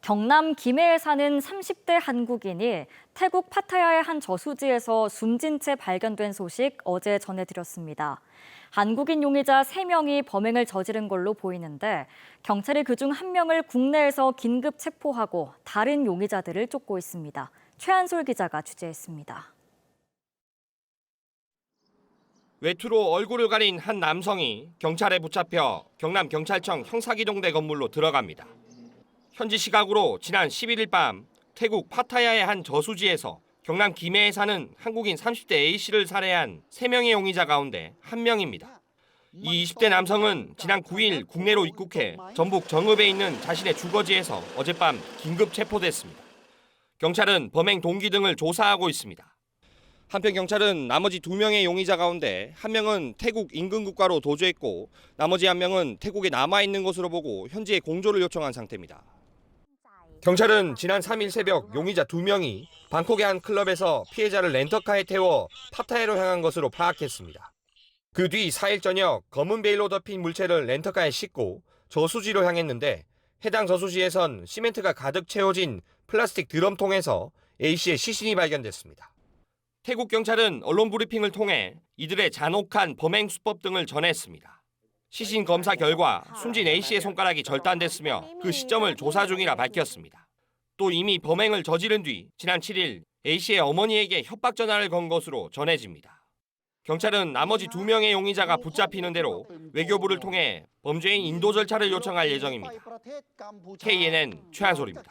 경남 김해에 사는 30대 한국인이 태국 파타야의 한 저수지에서 숨진 채 발견된 소식 어제 전해드렸습니다. 한국인 용의자 3명이 범행을 저지른 걸로 보이는데 경찰이 그중 한 명을 국내에서 긴급 체포하고 다른 용의자들을 쫓고 있습니다. 최한솔 기자가 취재했습니다. 외투로 얼굴을 가린 한 남성이 경찰에 붙잡혀 경남 경찰청 형사기동대 건물로 들어갑니다. 현지 시각으로 지난 11일 밤 태국 파타야의 한 저수지에서 경남 김해에 사는 한국인 30대 A 씨를 살해한 3명의 용의자 가운데 한 명입니다. 이 20대 남성은 지난 9일 국내로 입국해 전북 정읍에 있는 자신의 주거지에서 어젯밤 긴급 체포됐습니다. 경찰은 범행 동기 등을 조사하고 있습니다. 한편 경찰은 나머지 두 명의 용의자 가운데 한 명은 태국 인근 국가로 도주했고 나머지 한 명은 태국에 남아 있는 것으로 보고 현지에 공조를 요청한 상태입니다. 경찰은 지난 3일 새벽 용의자 두 명이 방콕의 한 클럽에서 피해자를 렌터카에 태워 파타야로 향한 것으로 파악했습니다. 그 뒤 4일 저녁 검은 베일로 덮인 물체를 렌터카에 싣고 저수지로 향했는데 해당 저수지에선 시멘트가 가득 채워진 플라스틱 드럼통에서 A씨의 시신이 발견됐습니다. 태국 경찰은 언론 브리핑을 통해 이들의 잔혹한 범행 수법 등을 전했습니다. 시신 검사 결과 숨진 A씨의 손가락이 절단됐으며 그 시점을 조사 중이라 밝혔습니다. 또 이미 범행을 저지른 뒤 지난 7일 A씨의 어머니에게 협박 전화를 건 것으로 전해집니다. 경찰은 나머지 두 명의 용의자가 붙잡히는 대로 외교부를 통해 범죄인 인도 절차를 요청할 예정입니다. KNN 최한솔입니다.